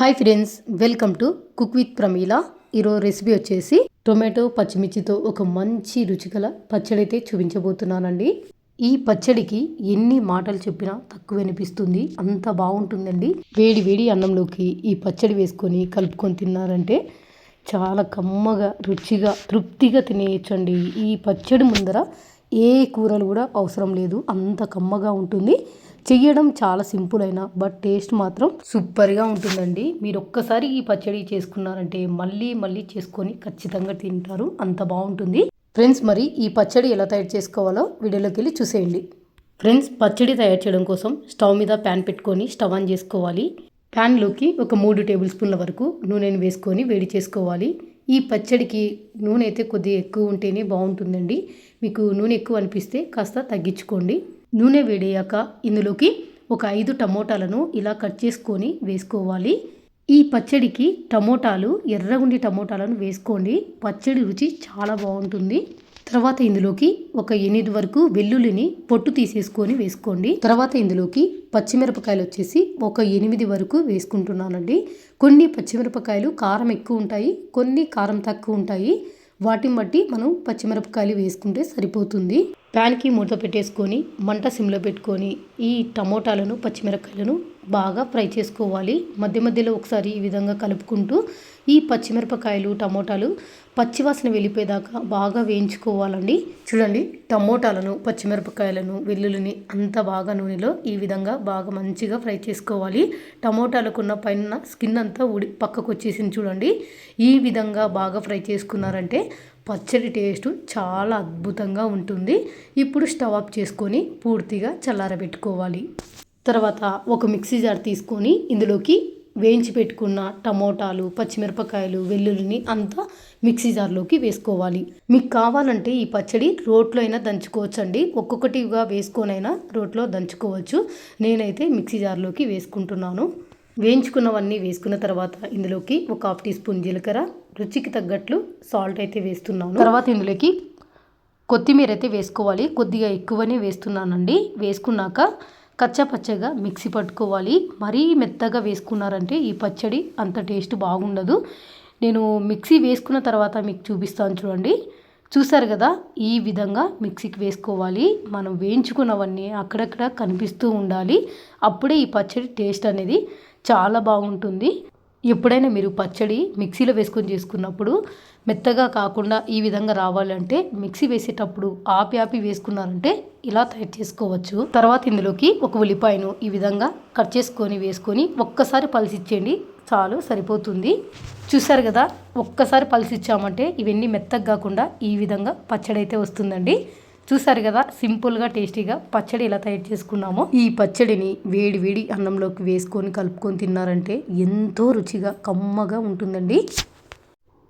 Hi friends welcome to cook with Pramila. ఈరోజు recipe వచ్చేసి tomato పచ్చిమిర్చితో ఒక మంచి రుచిగల పచ్చడి అయితే చూపించబోతున్నానండి. ఈ పచ్చడికి ఎన్ని మాటలు చెప్పినా తక్కువ అనిపిస్తుంది అంత బాగుంటుందండి. వేడి వేడి అన్నంలోకి ఈ పచ్చడి వేసుకొని కలుపుకొని తిన్నారంటే చాలా కమ్మగా రుచిగా తృప్తిగా తినేయచ్చండి. ఈ పచ్చడి ముందర ఏ కూరలు కూడా అవసరం లేదు అంత కమ్మగా ఉంటుంది. చెయ్యడం చాలా సింపుల్ అయినా బట్ టేస్ట్ మాత్రం సూపర్గా ఉంటుందండి. మీరు ఒక్కసారి ఈ పచ్చడి చేసుకున్నారంటే మళ్ళీ మళ్ళీ చేసుకొని ఖచ్చితంగా తింటారు. అంత బాగుంటుంది. ఫ్రెండ్స్ మరి ఈ పచ్చడి ఎలా తయారు చేసుకోవాలో వీడియోలోకి వెళ్ళి చూసేయండి. ఫ్రెండ్స్ పచ్చడి తయారు చేయడం కోసం స్టవ్ మీద ప్యాన్ పెట్టుకొని స్టవ్ ఆన్ చేసుకోవాలి. ప్యాన్లోకి ఒక మూడు టేబుల్ స్పూన్ల వరకు నూనెను వేసుకొని వేడి చేసుకోవాలి. ఈ పచ్చడికి నూనె అయితే కొద్దిగా ఎక్కువ ఉంటేనే బాగుంటుందండి. మీకు నూనె ఎక్కువ అనిపిస్తే కాస్త తగ్గించుకోండి. నూనె వేడయ్యాక ఇందులోకి ఒక ఐదు టమోటాలను ఇలా కట్ చేసుకొని వేసుకోవాలి. ఈ పచ్చడికి టమోటాలు ఎర్రగుండి టమోటాలను వేసుకోండి. పచ్చడి రుచి చాలా బాగుంటుంది. తర్వాత ఇందులోకి ఒక ఎనిమిది వరకు వెల్లుల్లిని పొట్టు తీసేసుకొని వేసుకోండి. తర్వాత ఇందులోకి పచ్చిమిరపకాయలు వచ్చేసి ఒక ఎనిమిది వరకు వేసుకుంటున్నానండి. కొన్ని పచ్చిమిరపకాయలు కారం ఎక్కువ ఉంటాయి కొన్ని కారం తక్కువ ఉంటాయి. వాటిని బట్టి మనం పచ్చిమిరపకాయలు వేసుకుంటే సరిపోతుంది. ప్యాన్కి మూత పెట్టేసుకొని మంట సిమ్లో పెట్టుకొని ఈ టమోటాలను పచ్చిమిరపకాయలను బాగా ఫ్రై చేసుకోవాలి. మధ్య మధ్యలో ఒకసారి ఈ విధంగా కలుపుకుంటూ ఈ పచ్చిమిరపకాయలు టమోటాలు పచ్చివాసన వెళ్ళిపోయేదాకా బాగా వేయించుకోవాలండి. చూడండి టమోటాలను పచ్చిమిరపకాయలను వెల్లుల్లిని అంత బాగా నూనెలో ఈ విధంగా బాగా మంచిగా ఫ్రై చేసుకోవాలి. టమోటాలకున్న పైన స్కిన్ అంతా ఉడి పక్కకు వచ్చేసింది చూడండి. ఈ విధంగా బాగా ఫ్రై చేసుకున్నారంటే పచ్చడి టేస్ట్ చాలా అద్భుతంగా ఉంటుంది. ఇప్పుడు స్టవ్ ఆఫ్ చేసుకొని పూర్తిగా చల్లారబెట్టుకోవాలి. తర్వాత ఒక మిక్సీ జార్ తీసుకొని ఇందులోకి వేయించి పెట్టుకున్న టమోటాలు పచ్చిమిరపకాయలు వెల్లుల్లిని అంతా మిక్సీ జార్లోకి వేసుకోవాలి. మీకు కావాలంటే ఈ పచ్చడి రోట్లో అయినా దంచుకోవచ్చండి. ఒక్కొక్కటిగా వేసుకొనైనా రోట్లో దంచుకోవచ్చు. నేనైతే మిక్సీ జార్లోకి వేసుకుంటున్నాను. వేయించుకున్నవన్నీ వేసుకున్న తర్వాత ఇందులోకి ఒక హాఫ్ టీ స్పూన్ జీలకర్ర రుచికి తగ్గట్లు సాల్ట్ అయితే వేస్తున్నాను. తర్వాత ఇందులోకి కొత్తిమీర అయితే వేసుకోవాలి. కొద్దిగా ఎక్కువనే వేస్తున్నానండి. వేసుకున్నాక కచ్చపచ్చగా మిక్సీ పట్టుకోవాలి. మరీ మెత్తగా వేసుకున్నారంటే ఈ పచ్చడి అంత టేస్ట్ బాగుండదు. నేను మిక్సీ వేసుకున్న తర్వాత మీకు చూపిస్తాను చూడండి. చూసారు కదా ఈ విధంగా మిక్సీకి వేసుకోవాలి. మనం వేయించుకున్నవన్నీ అక్కడక్కడ కనిపిస్తూ ఉండాలి. అప్పుడే ఈ పచ్చడి టేస్ట్ అనేది చాలా బాగుంటుంది. ఎప్పుడైనా మీరు పచ్చడి మిక్సీలో వేసుకొని చేసుకున్నప్పుడు మెత్తగా కాకుండా ఈ విధంగా రావాలంటే మిక్సీ వేసేటప్పుడు ఆపి ఆపి వేసుకున్నారంటే ఇలా తయారు చేసుకోవచ్చు. తర్వాత ఇందులోకి ఒక ఉల్లిపాయను ఈ విధంగా కట్ చేసుకొని వేసుకొని ఒక్కసారి పలిసిచ్చేయండి చాలు సరిపోతుంది. చూసారు కదా ఒక్కసారి పలిసిచ్చామంటే ఇవన్నీ మెత్తగా కాకుండా ఈ విధంగా పచ్చడి అయితే వస్తుందండి. చూసారు కదా సింపుల్గా టేస్టీగా పచ్చడి ఎలా తయారు చేసుకున్నామో? ఈ పచ్చడిని వేడి వేడి అన్నంలోకి వేసుకొని కలుపుకొని తిన్నారంటే ఎంతో రుచిగా కమ్మగా ఉంటుందండి.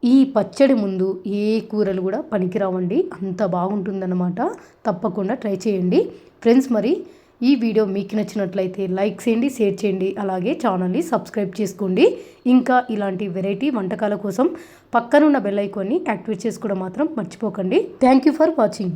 ఈ పచ్చడి ముందు ఏ కూరలు కూడా పనికిరావండి. అంత బాగుంటుందన్నమాట. తప్పకుండా ట్రై చేయండి. ఫ్రెండ్స్ మరి ఈ వీడియో మీకు నచ్చినట్లయితే లైక్ చేయండి షేర్ చేయండి అలాగే ఛానల్ని సబ్స్క్రైబ్ చేసుకోండి. ఇంకా ఇలాంటి వెరైటీ వంటకాల కోసం పక్కనున్న బెల్ ఐకాన్ని యాక్టివేట్ చేసుకోవడం మాత్రం మర్చిపోకండి. Thank you for watching.